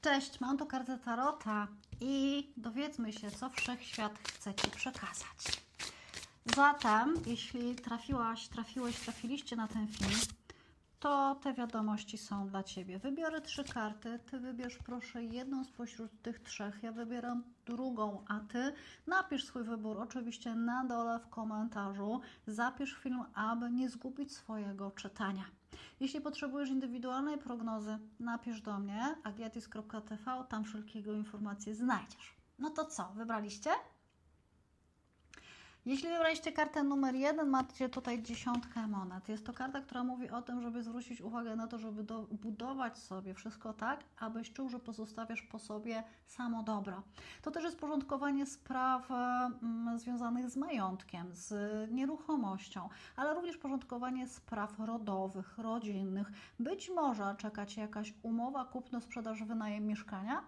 Cześć, mam tu kartę Tarota i dowiedzmy się, co Wszechświat chce Ci przekazać. Zatem, jeśli trafiłaś, trafiłeś, trafiliście na ten film, to te wiadomości są dla Ciebie. Wybiorę trzy karty, Ty wybierz proszę jedną spośród tych trzech, ja wybieram drugą, a Ty napisz swój wybór oczywiście na dole w komentarzu, zapisz film, aby nie zgubić swojego czytania. Jeśli potrzebujesz indywidualnej prognozy, napisz do mnie agietis.tv, tam wszelkiego informacje znajdziesz. No to co, wybraliście? Jeśli wybraliście kartę numer jeden, macie tutaj dziesiątkę monet. Jest to karta, która mówi o tym, żeby zwrócić uwagę na to, żeby do, budować sobie wszystko tak, abyś czuł, że pozostawiasz po sobie samo dobro. To też jest porządkowanie spraw mm, związanych z majątkiem, z nieruchomością, ale również porządkowanie spraw rodowych, rodzinnych. Być może czeka Cię jakaś umowa kupno-sprzedaż wynajem mieszkania,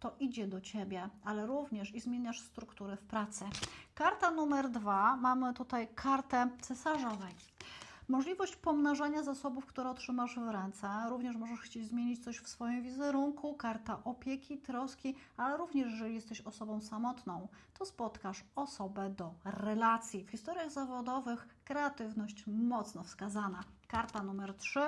to idzie do Ciebie, ale również i zmieniasz strukturę w pracy. Karta numer dwa, mamy tutaj kartę cesarzowej. Możliwość pomnażania zasobów, które otrzymasz w ręce. Również możesz chcieć zmienić coś w swoim wizerunku. Karta opieki, troski, ale również, jeżeli jesteś osobą samotną, to spotkasz osobę do relacji. W historiach zawodowych kreatywność mocno wskazana. Karta numer 3.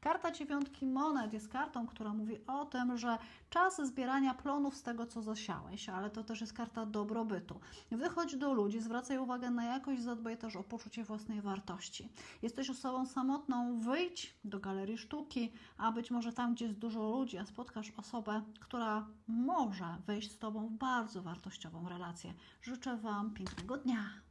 Karta dziewiątki monet jest kartą, która mówi o tym, że czas zbierania plonów z tego, co zasiałeś, ale to też jest karta dobrobytu. Wychodź do ludzi, zwracaj uwagę na jakość, zadbaj też o poczucie własnej wartości. Jesteś osobą samotną, wyjdź do galerii sztuki, a być może tam, gdzie jest dużo ludzi, a spotkasz osobę, która może wejść z Tobą w bardzo wartościową relację. Życzę Wam pięknego dnia.